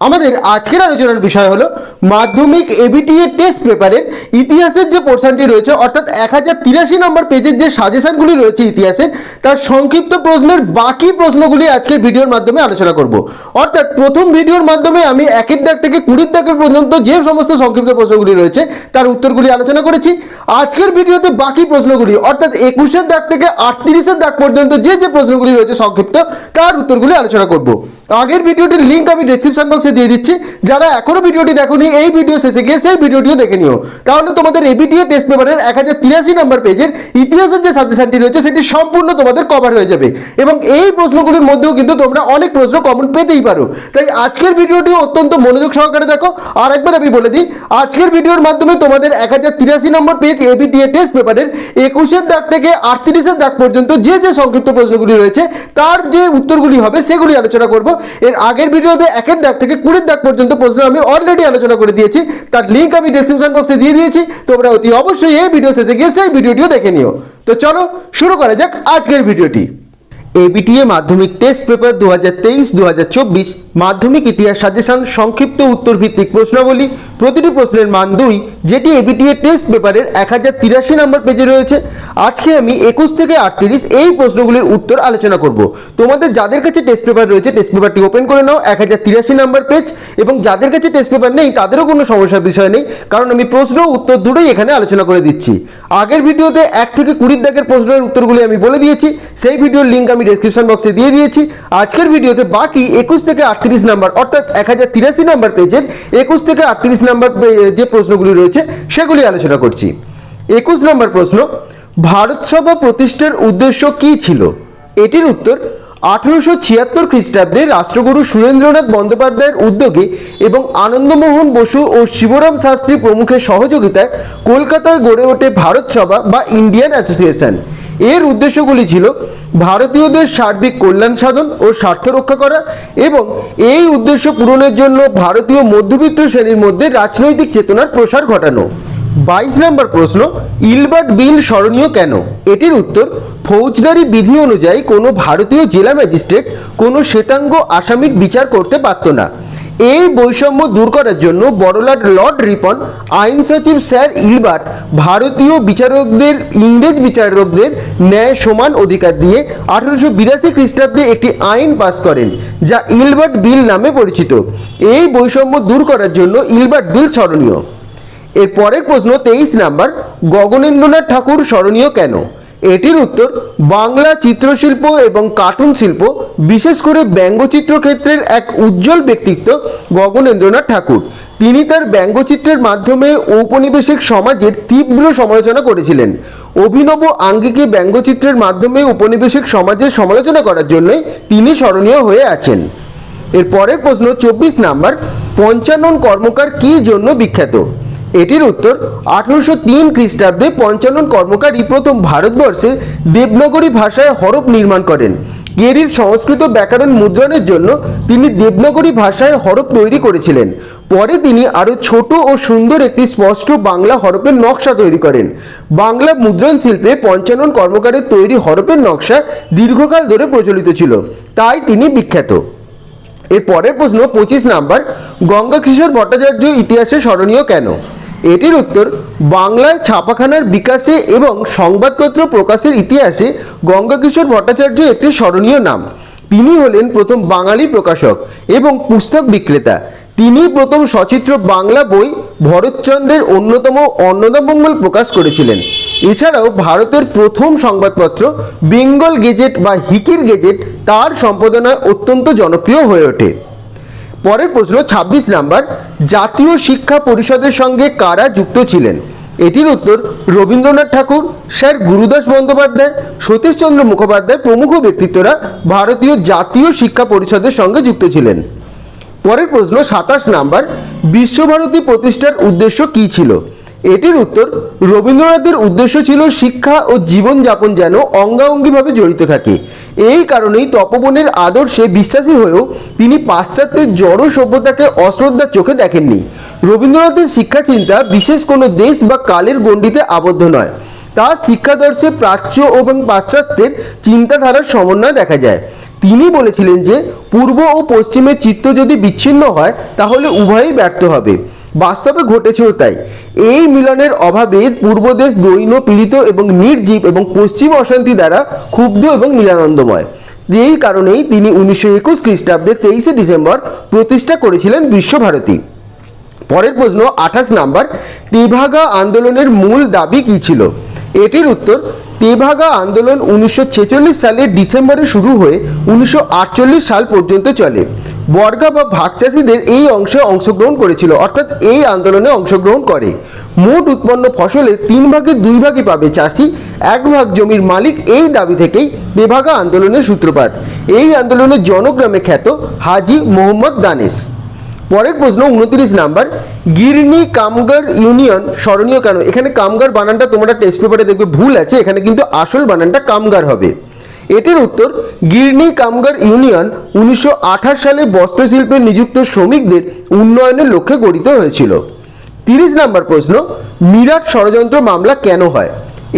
আমাদের আজকের আলোচনার বিষয় হলো মাধ্যমিক এবিটিএ টেস্ট পেপারের ইতিহাসের যে পোর্শনটি রয়েছে, অর্থাৎ এক হাজার তিরাশি নম্বর পেজের যে সাজেশনগুলি রয়েছে ইতিহাসের, তার সংক্ষিপ্ত প্রশ্নের বাকি প্রশ্নগুলি আজকের ভিডিওর মাধ্যমে আলোচনা করব। অর্থাৎ প্রথম ভিডিওর মাধ্যমে আমি একের দাগ থেকে কুড়ির দাগের পর্যন্ত যে সমস্ত সংক্ষিপ্ত প্রশ্নগুলি রয়েছে, তার উত্তরগুলি আলোচনা করেছি। আজকের ভিডিওতে বাকি প্রশ্নগুলি, অর্থাৎ একুশের দাগ থেকে আটত্রিশের দাগ পর্যন্ত যে যে প্রশ্নগুলি রয়েছে সংক্ষিপ্ত, তার উত্তরগুলি আলোচনা করব। আগের ভিডিওটির লিঙ্ক আমি ডেসক্রিপশন বক্সে দিয়ে দিচ্ছি। যারা এখনও ভিডিওটি দেখোনি, এই ভিডিও শেষে গিয়ে সেই ভিডিওটিও দেখে নিও। তাহলে তোমাদের এবিটিএ টেস্ট পেপারের এক হাজার তিরাশি নম্বর পেজের ইতিহাসের যে সাজেশনটি রয়েছে, সেটি সম্পূর্ণ তোমাদের কভার হয়ে যাবে। এবং এই প্রশ্নগুলির মধ্যেও কিন্তু তোমরা অনেক প্রশ্ন কমন পেতেই পারো। তাই আজকের ভিডিওটি অত্যন্ত মনোযোগ সহকারে দেখো। আর একবার আমি বলে দিই, আজকের ভিডিওর মাধ্যমে তোমাদের এক হাজার তিরাশি নম্বর পেজ এবিটিএ টেস্ট পেপারের একুশের দাগ থেকে আটত্রিশের দাগ পর্যন্ত যে যে সংক্ষিপ্ত প্রশ্নগুলি রয়েছে, তার যে উত্তরগুলি হবে, সেগুলি আলোচনা করব। এর আগের ভিডিওতে একের দাগ থেকে কুড়ির দাগ পর্যন্ত প্রশ্ন আমি অলরেডি আলোচনা করে দিয়েছি। তার লিঙ্ক আমি ডিসক্রিপশন বক্সে দিয়ে দিয়েছি। তোমরা অতি অবশ্যই এই ভিডিও শেষে গিয়ে সেই ভিডিওটিও দেখে নিও। তো চলো শুরু করা যাক আজকের ভিডিওটি এবিটিএ মাধ্যমিক টেস্ট পেপার দু হাজার তেইশ দু হাজার চব্বিশ মাধ্যমিক ইতিহাস সাজেশন সংক্ষিপ্ত উত্তর ভিত্তিক প্রশ্নাবলী। প্রতিটি প্রশ্নের মান দুই, যেটি এবিটিএ টেস্ট পেপারের এক হাজার তিরাশি নম্বর পেজে রয়েছে। আজকে আমি একুশ থেকে আটত্রিশ এই প্রশ্নগুলির উত্তর আলোচনা করব। তোমাদের যাদের কাছে টেস্ট পেপার রয়েছে টেস্ট পেপারটি ওপেন করে নাও, এক হাজার তিরাশি নম্বর পেজ এবং যাদের কাছে টেস্ট পেপার নেই, তাদেরও কোনো সমস্যার বিষয় নেই, কারণ আমি প্রশ্ন উত্তর দুটোই এখানে আলোচনা করে দিচ্ছি। আগের ভিডিওতে এক থেকে কুড়ির দাগের প্রশ্নের উত্তরগুলি আমি বলে দিয়েছি, সেই ভিডিওর লিঙ্ক আমি ডেসক্রিপশন বক্সে দিয়ে দিয়েছি। আজকের ভিডিওতে বাকি একুশ থেকে আটত্রিশ নাম্বার, অর্থাৎ এক হাজার তিরাশি নাম্বার পেজের একুশ থেকে আটত্রিশ নাম্বার যে প্রশ্নগুলি রয়েছে, সেগুলি আলোচনা করছি। একুশ নম্বর প্রশ্ন, ভারত সভা প্রতিষ্ঠার উদ্দেশ্য কী ছিল? এটির উত্তর, আঠেরোশো ছিয়াত্তর খ্রিস্টাব্দে রাষ্ট্রগুরু সুরেন্দ্রনাথ বন্দ্যোপাধ্যায়ের উদ্যোগে এবং আনন্দমোহন বসু ও শিবরাম শাস্ত্রী প্রমুখের সহযোগিতায় কলকাতায় গড়ে ওঠে ভারত সভা বা ইন্ডিয়ান অ্যাসোসিয়েশন। এর উদ্দেশ্যগুলি ছিল ভারতীয়দের সার্বিক কল্যাণ সাধন ও স্বার্থ রক্ষা করা এবং এই উদ্দেশ্য পূরণের জন্য ভারতীয় মধ্যবিত্ত শ্রেণির মধ্যে রাজনৈতিক চেতনার প্রসার ঘটানো। বাইশ নম্বর প্রশ্ন, ইলবার্ট বিল স্মরণীয় কেন? এটির উত্তর, ফৌজদারি বিধি অনুযায়ী কোনো ভারতীয় জেলা ম্যাজিস্ট্রেট কোনো শ্বেতাঙ্গ আসামির বিচার করতে পারত না। এই বৈষম্য দূর করার জন্য বড়লাট লর্ড রিপন, আইন সচিব স্যার ইলবার্ট, ভারতীয় বিচারকদের, ইংরেজ বিচারকদের ন্যায় সমান অধিকার দিয়ে আঠারোশো বিরাশি খ্রিস্টাব্দে একটি আইন পাস করেন, যা ইলবার্ট বিল নামে পরিচিত। এই বৈষম্য দূর করার জন্য ইলবার্ট বিল স্মরণীয়। এর পরের প্রশ্ন তেইশ নাম্বার, গগনেন্দ্রনাথ ঠাকুর স্মরণীয় কেন? এটির উত্তর, বাংলা চিত্রশিল্প এবং কার্টুন শিল্প, বিশেষ করে ব্যঙ্গচিত্র ক্ষেত্রের এক উজ্জ্বল ব্যক্তিত্ব গগনেন্দ্রনাথ ঠাকুর। তিনি তার ব্যঙ্গচিত্রের মাধ্যমে ঔপনিবেশিক সমাজের তীব্র সমালোচনা করেছিলেন। অভিনব আঙ্গিকে ব্যঙ্গচিত্রের মাধ্যমে উপনিবেশিক সমাজের সমালোচনা করার জন্যই তিনি স্মরণীয় হয়ে আছেন। এর পরের প্রশ্ন, চব্বিশ নাম্বার, পঞ্চানন কর্মকার কি জন্য বিখ্যাত? এটির উত্তর, আঠারোশো তিন খ্রিস্টাব্দে পঞ্চানন কর্মকারই প্রথম ভারতবর্ষে দেবনগরী ভাষায় হরফ নির্মাণ করেন। কেরির সংস্কৃত ব্যাকরণ মুদ্রণের জন্য তিনি দেবনগরী ভাষায় হরফ তৈরি করেছিলেন। পরে তিনি আরও ছোট ও সুন্দর একটি স্পষ্ট বাংলা হরফের নকশা তৈরি করেন। বাংলা মুদ্রণ শিল্পে পঞ্চানন কর্মকারের তৈরি হরফের নকশা দীর্ঘকাল ধরে প্রচলিত ছিল। তাই তিনি বিখ্যাত। এর পরের প্রশ্ন, পঁচিশ নাম্বার গঙ্গা কিশোর ভট্টাচার্য ইতিহাসে স্মরণীয় কেন? এটির উত্তর বাংলায় ছাপাখানার বিকাশে এবং সংবাদপত্র প্রকাশের ইতিহাসে গঙ্গা কিশোর ভট্টাচার্য একটি স্মরণীয় নাম। তিনি হলেন প্রথম বাঙালি প্রকাশক এবং পুস্তক বিক্রেতা। তিনি প্রথম সচিত্র বাংলা বই ভরতচন্দ্রের অন্যতম অন্নদামঙ্গল প্রকাশ করেছিলেন। এছাড়াও ভারতের প্রথম সংবাদপত্র বেঙ্গল গেজেট বা হিকির গেজেট তার সম্পাদনায় অত্যন্ত জনপ্রিয় হয়ে ওঠে। পরের প্রশ্ন ২৬ নাম্বার, জাতীয় শিক্ষা পরিষদের সঙ্গে কারা যুক্ত ছিলেন? এটির উত্তর, রবীন্দ্রনাথ ঠাকুর, স্যার গুরুদাস বন্দ্যোপাধ্যায়, সতীশচন্দ্র মুখোপাধ্যায় প্রমুখ ব্যক্তিত্বরা ভারতীয় জাতীয় শিক্ষা পরিষদের সঙ্গে যুক্ত ছিলেন। পরের প্রশ্ন, সাতাশ নাম্বার, বিশ্বভারতী প্রতিষ্ঠার উদ্দেশ্য কী ছিল? এটির উত্তর, রবীন্দ্রনাথের উদ্দেশ্য ছিল শিক্ষা ও জীবনযাপন যেন অঙ্গাঙ্গিভাবে জড়িত থাকে। এই কারণেই তপবনের আদর্শে বিশ্বাসী হয়েও তিনি পাশ্চাত্যের জড় সভ্যতাকে অশ্রদ্ধার চোখে দেখেননি। রবীন্দ্রনাথের শিক্ষা চিন্তা বিশেষ কোনো দেশ বা কালের গণ্ডিতে আবদ্ধ নয়। তার শিক্ষাদর্শে প্রাচ্য এবং পাশ্চাত্যের চিন্তাধারার সমন্বয় দেখা যায়। তিনি বলেছিলেন যে, পূর্ব ও পশ্চিমের চিত্ত যদি বিচ্ছিন্ন হয়, তাহলে উভয়ই ব্যর্থ হবে। বাস্তবে ঘটেছেও তাই। এই মিলনের অভাবে পূর্বদেশ দৈন পীড়িত এবং নির্জীব এবং পশ্চিম অশান্তি দ্বারা ক্ষুব্ধ এবং নিরানন্দময় এই কারণেই তিনি উনিশশো একুশ খ্রিস্টাব্দে তেইশে ডিসেম্বর প্রতিষ্ঠা করেছিলেন বিশ্বভারতী। পরের প্রশ্ন, আঠাশ নাম্বার, তেভাগা আন্দোলনের মূল দাবি কী ছিল? এটির উত্তর, তেভাগা আন্দোলন উনিশশো ছেচল্লিশ সালের ডিসেম্বরে শুরু হয়ে উনিশশো আটচল্লিশ সাল পর্যন্ত চলে। বর্গা বা ভাগ চাষিদের এই অংশে অংশগ্রহণ করেছিল, অর্থাৎ এই আন্দোলনে অংশগ্রহণ করে। মোট উৎপন্ন ফসলের তিন ভাগের দুই ভাগই পাবে চাষি, এক ভাগ জমির মালিক এই দাবি থেকেই তেভাগা আন্দোলনের সূত্রপাত। এই আন্দোলনের জনগ্রামে খ্যাত হাজি মোহাম্মদ দানেশ। পরের প্রশ্ন, উনত্রিশ নাম্বার, গিরনি কামগার ইউনিয়ন স্মরণীয় কেন? এখানে কামগার বানানটা তোমরা টেস্ট পেপারে দেখবে, ভুল আছে, এখানে কিন্তু আসল বানানটা কামগার হবে। এটির উত্তর, গিরনি কামগার ইউনিয়ন উনিশশো আঠাশ সালে বস্ত্রশিল্পে নিযুক্ত শ্রমিকদের উন্নয়নের লক্ষ্যে গঠিত হয়েছিল। তিরিশ নাম্বার প্রশ্ন, মিরাট ষড়যন্ত্র মামলা কেন হয়?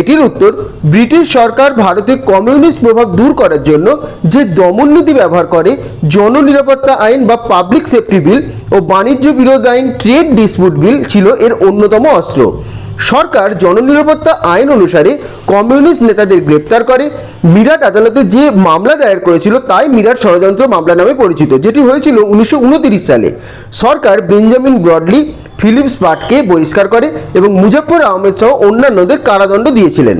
এটির উত্তর, ব্রিটিশ সরকার ভারতে কমিউনিস্ট প্রভাব দূর করার জন্য যে দমন নীতি ব্যবহার করে, জননিরাপত্তা আইন বা পাবলিক সেফটি বিল ও বাণিজ্য বিরোধ আইন ট্রেড ডিসপুট বিল ছিল এর অন্যতম অস্ত্র। সরকার জননিরাপত্তা আইন অনুসারে কমিউনিস্ট নেতাদের গ্রেপ্তার করে। মিরাট আদালতে যে মামলা দায়ের করেছিল তাই মিরাট ষড়যন্ত্র মামলা নামে পরিচিত, যেটি হয়েছিল উনিশশো উনত্রিশ সালে। সরকার বেঞ্জামিন ব্রডলি, ফিলিপস পাটকে বহিষ্কার করে এবং মুজফ্ফর আহমেদ সহ অন্যান্যদের কারাদণ্ড দিয়েছিলেন।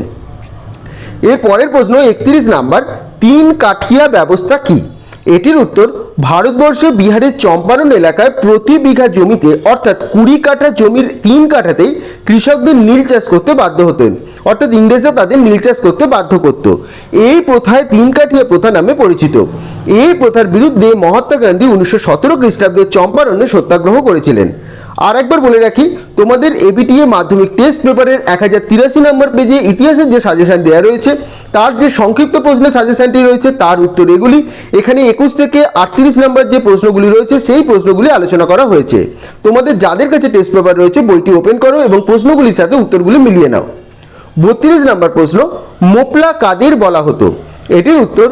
এর পরের প্রশ্ন একত্রিশ নাম্বার, তিন কাঠিয়া ব্যবস্থা কি? এটির উত্তর, ভারতবর্ষে বিহারের চম্পারণ এলাকায় প্রতি বিঘা জমিতে, অর্থাৎ কুড়ি কাঠা জমির তিন কাঠাতেই কৃষকদের নীল চাষ করতে বাধ্য হতেন। অর্থাৎ ইংরেজরা তাদের নীল চাষ করতে বাধ্য করত। এই প্রথায় তিন কাঠিয়া প্রথা নামে পরিচিত। এই প্রথার বিরুদ্ধে মহাত্মা গান্ধী উনিশশো সতেরো খ্রিস্টাব্দে চম্পারণে সত্যাগ্রহ করেছিলেন। আর একবার বলে রাখি, তোমাদের এবিটিএ মাধ্যমিক টেস্ট পেপারের এক হাজার তিরাশি নম্বর পেজে ইতিহাসের যে সাজেশন দেওয়া রয়েছে, তার যে সংক্ষিপ্ত প্রশ্নের সাজেশনটি রয়েছে, তার উত্তর এগুলি। এখানে একুশ থেকে আটত্রিশ নম্বর যে প্রশ্নগুলি রয়েছে, সেই প্রশ্নগুলি আলোচনা করা হয়েছে। তোমাদের যাদের কাছে টেস্ট পেপার রয়েছে, বইটি ওপেন করো এবং প্রশ্নগুলির সাথে উত্তরগুলি মিলিয়ে নাও। বত্রিশ নম্বর প্রশ্ন, মোপলা কাদের বলা হতো? এটির উত্তর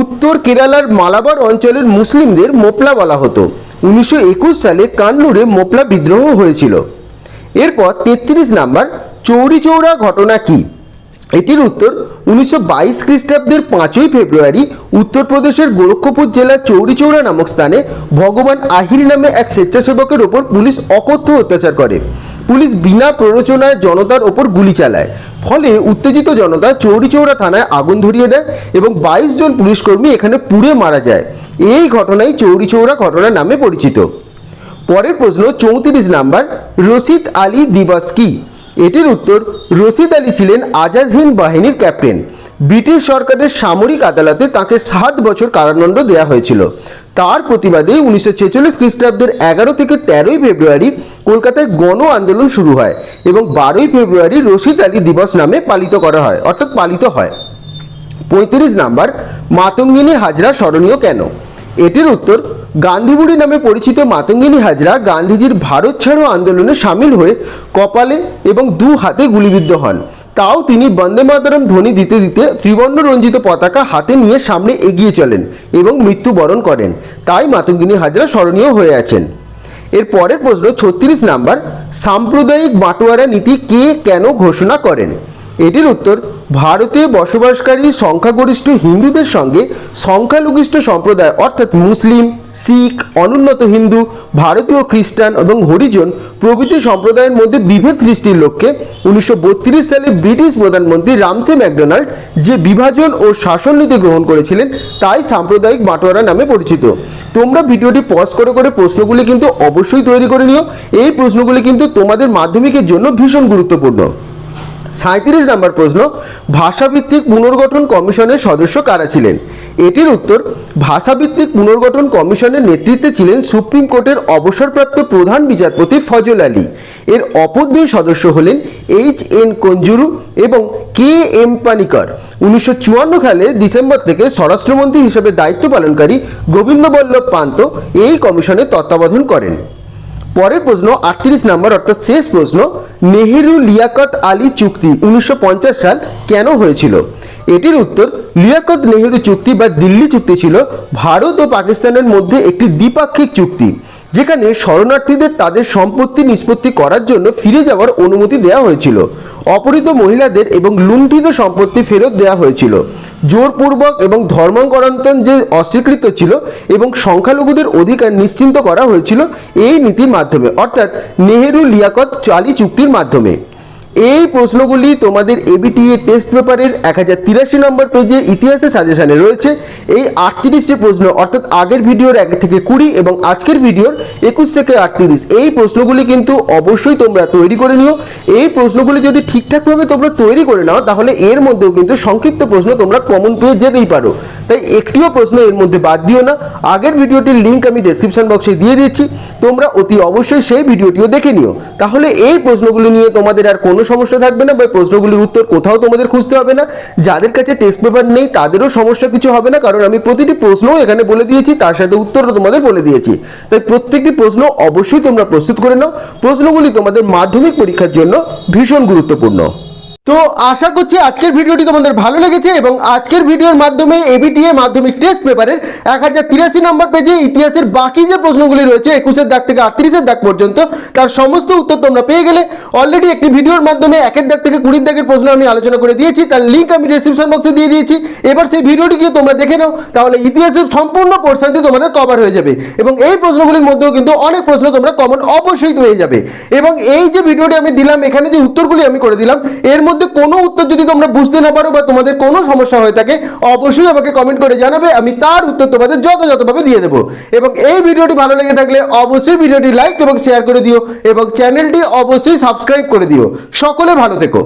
উত্তর কেরালার মালাবার অঞ্চলের মুসলিমদের মোপলা বলা হতো। উনিশশো একুশ সালে কান্নুরে মোপলা বিদ্রোহ হয়েছিল। এরপর তেত্রিশ নাম্বার চৌরি চৌরা ঘটনা কি? এটির উত্তর উনিশশো বাইশ খ্রিস্টাব্দের পাঁচই ফেব্রুয়ারি উত্তরপ্রদেশের গোরক্ষপুর জেলার চৌরিচৌরা নামক স্থানে ভগবান আহির নামে এক স্বেচ্ছাসেবকের ওপর পুলিশ অকথ্য অত্যাচার করে। পুলিশ বিনা প্ররোচনায় জনতার ওপর গুলি চালায়। ফলে উত্তেজিত জনতা চৌরিচৌরা থানায় আগুন ধরিয়ে দেয় এবং বাইশ জন পুলিশকর্মী এখানে পুড়ে মারা যায়। এই ঘটনাই চৌরিচৌরা ঘটনা নামে পরিচিত। পরের প্রশ্ন, চৌত্রিশ নাম্বার, রশিদ আলী দিবস কি? এটির উত্তর, রশিদ আলী ছিলেন আজাদ হিন্দ বাহিনীর ক্যাপ্টেন। ব্রিটিশ সরকারের সামরিক আদালতে তাকে সাত বছর কারাদণ্ড দেওয়া হয়েছিল। তার প্রতিবাদে উনিশশো ছেচল্লিশ খ্রিস্টাব্দের এগারো থেকে তেরোই ফেব্রুয়ারি কলকাতায় গণ আন্দোলন শুরু হয় এবং বারোই ফেব্রুয়ারি রশিদ আলী দিবস নামে পালিত করা হয়, অর্থাৎ পালিত হয়। পঁয়ত্রিশ নাম্বার, মাতঙ্গিনী হাজরা স্মরণীয় কেন? এটির উত্তর, গান্ধীবুড়ি নামে পরিচিত মাতঙ্গিনী হাজরা গান্ধীজির ভারত ছাড়ো আন্দোলনে সামিল হয়ে কপালে এবং দু হাতে গুলিবিদ্ধ হন। তাও তিনি বন্দে মাতরম ধ্বনি দিতে দিতে ত্রিবর্ণ রঞ্জিত পতাকা হাতে নিয়ে সামনে এগিয়ে চলেন এবং মৃত্যুবরণ করেন। তাই মাতঙ্গিনী হাজরা স্মরণীয় হয়ে আছেন। এর পরের প্রশ্ন, ছত্রিশ নাম্বার, সাম্প্রদায়িক বাটোয়ারা নীতি কে কেন ঘোষণা করেন? এটির উত্তর ভারতে বসবাসকারী সংখ্যাগরিষ্ঠ হিন্দুদের সঙ্গে সংখ্যালঘিষ্ঠ সম্প্রদায়, অর্থাৎ মুসলিম, শিখ, অনুন্নত হিন্দু, ভারতীয় খ্রিস্টান এবং হরিজন প্রভৃতি সম্প্রদায়ের মধ্যে বিভেদ সৃষ্টির লক্ষ্যে উনিশশো বত্রিশ সালে ব্রিটিশ প্রধানমন্ত্রী রামসে ম্যাকডোনাল্ড যে বিভাজন ও শাসন নীতি গ্রহণ করেছিলেন, তাই সাম্প্রদায়িক বাটোয়ারা নামে পরিচিত। তোমরা ভিডিওটি পজ করে করে প্রশ্নগুলি কিন্তু অবশ্যই তৈরি করে নিও। এই প্রশ্নগুলি কিন্তু তোমাদের মাধ্যমিকের জন্য ভীষণ গুরুত্বপূর্ণ। সাঁত্রিশ নম্বর প্রশ্ন, ভাষাভিত্তিক পুনর্গঠন কমিশনের সদস্য কারা ছিলেন? এটির উত্তর, ভাষাভিত্তিক পুনর্গঠন কমিশনের নেতৃত্বে ছিলেন সুপ্রিম কোর্টের অবসরপ্রাপ্ত প্রধান বিচারপতি ফজল আলী। এর অপর দুই সদস্য হলেন এইচ এন কঞ্জুরু এবং কে এম পানিকর। উনিশশো চুয়ান্ন সালে ডিসেম্বর থেকে স্বরাষ্ট্রমন্ত্রী হিসেবে দায়িত্ব পালনকারী গোবিন্দবল্লভ পান্ত এই কমিশনের তত্ত্বাবধান করেন। পরের প্রশ্ন, আটত্রিশ নম্বর, অর্থাৎ শেষ প্রশ্ন নেহেরু লিয়াকত আলী চুক্তি উনিশশো পঞ্চাশ সাল কেন হয়েছিল? এটির উত্তর, লিয়াকত নেহেরু চুক্তি বা দিল্লি চুক্তি ছিল ভারত ও পাকিস্তানের মধ্যে একটি দ্বিপাক্ষিক চুক্তি, যেখানে শরণার্থীদের তাদের সম্পত্তি নিষ্পত্তি করার জন্য ফিরে যাওয়ার অনুমতি দেওয়া হয়েছিল। অপহৃত মহিলাদের এবং লুণ্ঠিত সম্পত্তি ফেরত দেওয়া হয়েছিল। জোরপূর্বক এবং ধর্মান্তরণ যে অস্বীকৃত ছিল এবং সংখ্যালঘুদের অধিকার নিশ্চিন্ত করা হয়েছিল, এই নীতির মাধ্যমে। অর্থাৎ নেহেরু লিয়াকত চালি চুক্তির মাধ্যমে। এই প্রশ্নগুলি তোমাদের এবিটিএ টেস্ট পেপারের এক হাজার তিরাশি নম্বর পেজে ইতিহাসের সাজেশনে রয়েছে। এই আটত্রিশটি প্রশ্ন, অর্থাৎ আগের ভিডিওর এক থেকে কুড়ি এবং আজকের ভিডিওর একুশ থেকে আটত্রিশ, এই প্রশ্নগুলি কিন্তু অবশ্যই তোমরা তৈরি করে নিও। এই প্রশ্নগুলি যদি ঠিকঠাকভাবে তোমরা তৈরি করে নাও, তাহলে এর মধ্যেও কিন্তু সংক্ষিপ্ত প্রশ্ন তোমরা কমন পেয়ে যেতেই পারো। তাই একটিও প্রশ্ন এর মধ্যে বাদ দিও না। আগের ভিডিওটির লিঙ্ক আমি ডেসক্রিপশন বক্সে দিয়ে দিচ্ছি। তোমরা অতি অবশ্যই সেই ভিডিওটিও দেখে নিও। তাহলে এই প্রশ্নগুলি নিয়ে তোমাদের আর কোনো সমস্যা থাকবে না বা প্রশ্নগুলির উত্তর কোথাও তোমাদের খুঁজতে হবে না। যাদের কাছে টেস্ট পেপার নেই, তাদেরও সমস্যা কিছু হবে না, কারণ আমি প্রতিটি প্রশ্নও এখানে বলে দিয়েছি, তার সাথে উত্তরও তোমাদের বলে দিয়েছি। তাই প্রত্যেকটি প্রশ্ন অবশ্যই তোমরা প্রস্তুত করে নাও। প্রশ্নগুলি তোমাদের মাধ্যমিক পরীক্ষার জন্য ভীষণ গুরুত্বপূর্ণ। তো আশা করছি আজকের ভিডিওটি তোমাদের ভালো লেগেছে এবং আজকের ভিডিওর মাধ্যমে এবিটিএ মাধ্যমিক টেস্ট পেপারের এক হাজার তিরাশি নম্বর পেজে ইতিহাসের বাকি যে প্রশ্নগুলি রয়েছে একুশের দাগ থেকে আটত্রিশের দাগ পর্যন্ত, তার সমস্ত উত্তর তোমরা পেয়ে গেলে। অলরেডি একটি ভিডিওর মাধ্যমে একের দাগ থেকে কুড়ির দাগের প্রশ্ন আমি আলোচনা করে দিয়েছি, তার লিঙ্ক আমি ডিসক্রিপশন বক্সে দিয়ে দিয়েছি। এবার সেই ভিডিওটি গিয়ে তোমরা দেখে নাও, তাহলে ইতিহাসের সম্পূর্ণ পোর্শনটি তোমাদের কভার হয়ে যাবে এবং এই প্রশ্নগুলির মধ্যেও কিন্তু অনেক প্রশ্ন তোমরা কমন অবশ্যই পেয়ে যাবে। এবং এই যে ভিডিওটি আমি দিলাম, এখানে যে উত্তরগুলি আমি করে দিলাম, এর মধ্যে কোনো উত্তর যদি তোমরা বুঝতে না পারো বা তোমাদের কোনো সমস্যা হয়ে থাকে, অবশ্যই আমাকে কমেন্ট করে জানাবে, আমি তার উত্তর তোমাদের যথাযথভাবে দিয়ে দেবো। এবং এই ভিডিওটি ভালো লেগে থাকলে অবশ্যই ভিডিওটি লাইক এবং শেয়ার করে দিও, এবং চ্যানেলটি অবশ্যই সাবস্ক্রাইব করে দিও। সকলে ভালো থেকো।